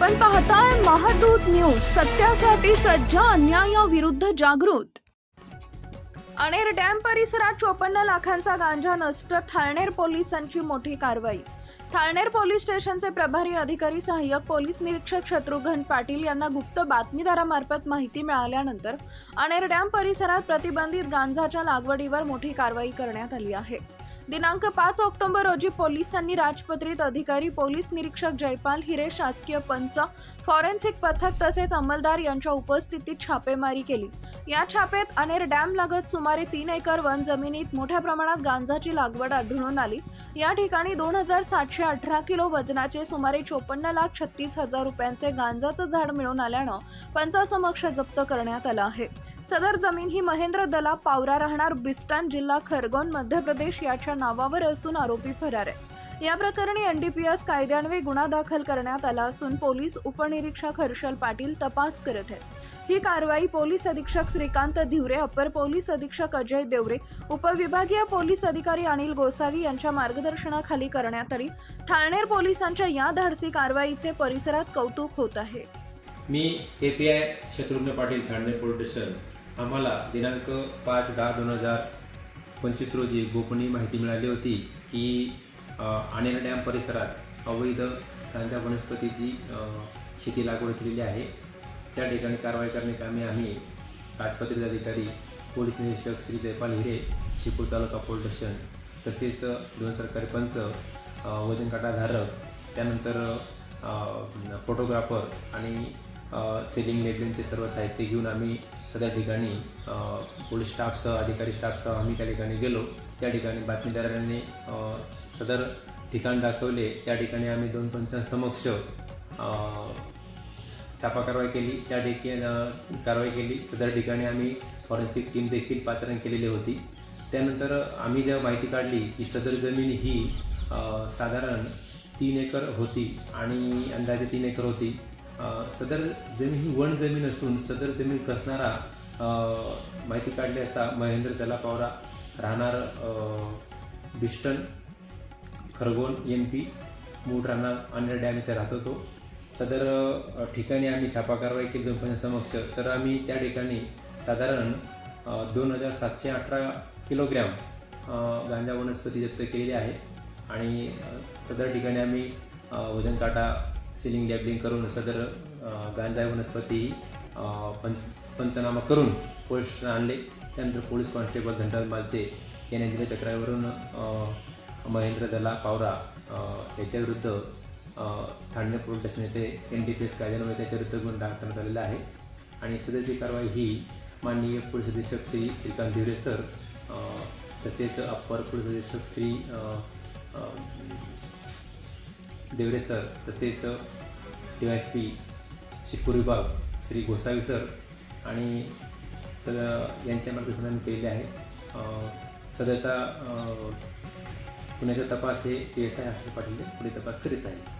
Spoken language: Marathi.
आपण पाहताय महादूत न्यूज सत्यासाठी सज्ज अन्यायाविरुद्ध जागृत. अनेर डॅम परिसरात चोपन्न लाखांचा गांजा नष्ट थाळनेर पोलिसांची मोठी कारवाई. थाळनेर पोलीस स्टेशनचे प्रभारी अधिकारी सहाय्यक पोलीस निरीक्षक शत्रुघ्न पाटील यांना गुप्त बातमीदारामार्फत माहिती मिळाल्यानंतर अनेर डॅम परिसरात प्रतिबंधित गांजाच्या लागवडीवर मोठी कारवाई करण्यात आली आहे. दिनांक पाच ऑक्टोबर रोजी पोलिसांनी राजपत्रित अधिकारी पोलीस निरीक्षक जयपाल हिरे शासकीय पंच फॉरेन्सिक पथक तसेच अंमलदार यांच्या उपस्थितीत छापेमारी केली. या छापेत अनेर डॅम लगत सुमारे तीन एकर वन जमिनीत मोठ्या प्रमाणात गांजाची लागवड आढळून आली. या ठिकाणी दोन हजार सातशे अठरा किलो वजनाचे सुमारे चोपन्न लाख छत्तीस हजार रुपयांचे गांजाचं झाड मिळून आल्यानं पंचासमक्ष जप्त करण्यात आलं आहे. सदर जमीन ही महेंद्र दला पावरा राहणार बिस्टान जिल्हा खरगोन मध्य प्रदेश याच्या नावावर असून आरोपी फरार आहे. या प्रकरणी एनडीपीएस कायद्यान्वये गुन्हा दाखल करण्यात आला असून पोलीस उपनिरीक्षक हर्षल पाटील तपास करत आहेत. ही कारवाई पोलीस अधीक्षक श्रीकांत धिवरे अपर पोलीस अधीक्षक अजय देवरे उपविभागीय पोलीस अधिकारी अनिल गोसावी यांच्या मार्गदर्शनाखाली करण्यात आली. ठाणेर पोलिसांच्या या धाडसी कारवाईचे परिसरात कौतुक होत आहे. मी A P I Shatrughan Patil Thane police station. आम्हाला दिनांक पाच दहा दोन हजार पंचवीस रोजी गोपनीय माहिती मिळाली होती की अ, डॅम परिसरात अवैध गांजा वनस्पतीची शेती लागवड केलेली आहे. त्या ठिकाणी कारवाई करण्याकामी आम्ही राजपत्रित अधिकारी पोलीस निरीक्षक श्री जयपाल हिरे शिपूर तालुका पोलीस स्टेशन तसेच दोन सरकारी पंच वजन काटाधारक त्यानंतर फोटोग्राफर आणि सेलिंग लेबलिंगचे सर्व साहित्य घेऊन आम्ही सध्या ठिकाणी पोलीस स्टाफसह अधिकारी स्टाफसह आम्ही त्या ठिकाणी गेलो. त्या ठिकाणी बातमीदारांनी सदर ठिकाण दाखवले. त्या ठिकाणी आम्ही दोन पंचांसमक्ष छापा कारवाई केली. त्या ठिकाणी कारवाई केली. सदर ठिकाणी आम्ही फॉरेन्सिक टीम देखील पाचारण केलेली होती. त्यानंतर आम्ही जेव्हा माहिती काढली की सदर जमीन ही साधारण तीन एकर होती आणि अंदाजे तीन एकर होती सदर जमीन ही वन जमीन असून सदर जमीन कसणारा माहिती काढली असा महेंद्र त्याला पावरा राहणार बिष्टन बिस्टन खरगोन एम पी मूळ राहणार अन्य डॅम इथे राहत होतो सदर ठिकाणी आम्ही छापा कारवाई केली दोन समक्ष. तर आम्ही त्या ठिकाणी साधारण दोन हजार सातशे अठरा किलोग्रॅम गांजा वनस्पती जप्त केलेली आहे. आणि सदर ठिकाणी आम्ही वजन काटा सिलिंग लॅबलिंग करून सदर गांजा वनस्पती पंच पंचनामा करून पोलीस आणले. त्यानंतर पोलीस कॉन्स्टेबल धनराज मालचे यांनी दिलेल्या तक्रारीवरून महेंद्र दला पावरा याच्याविरुद्ध ठाणे पोलीस स्टेशन येथे एन डी पी एस कायद्यान्वये त्याच्याविरुद्ध गुन्हा दाखल करण्यात आलेला आहे. आणि सदरची कारवाई ही माननीय पोलीस अधीक्षक श्री श्रीकांत धिवरे सर तसेच अप्पर पोलीस अधीक्षक श्री देवरे सर तसेच डी एस पी शिपूर विभाग श्री गोसावी सर आणि तर यांच्या मार्गदर्शनाने केलेले आहे. सध्याचा सदरचा पुण्याचा तपास हे P S I Harsh Patil पुढे तपास करीत आहे.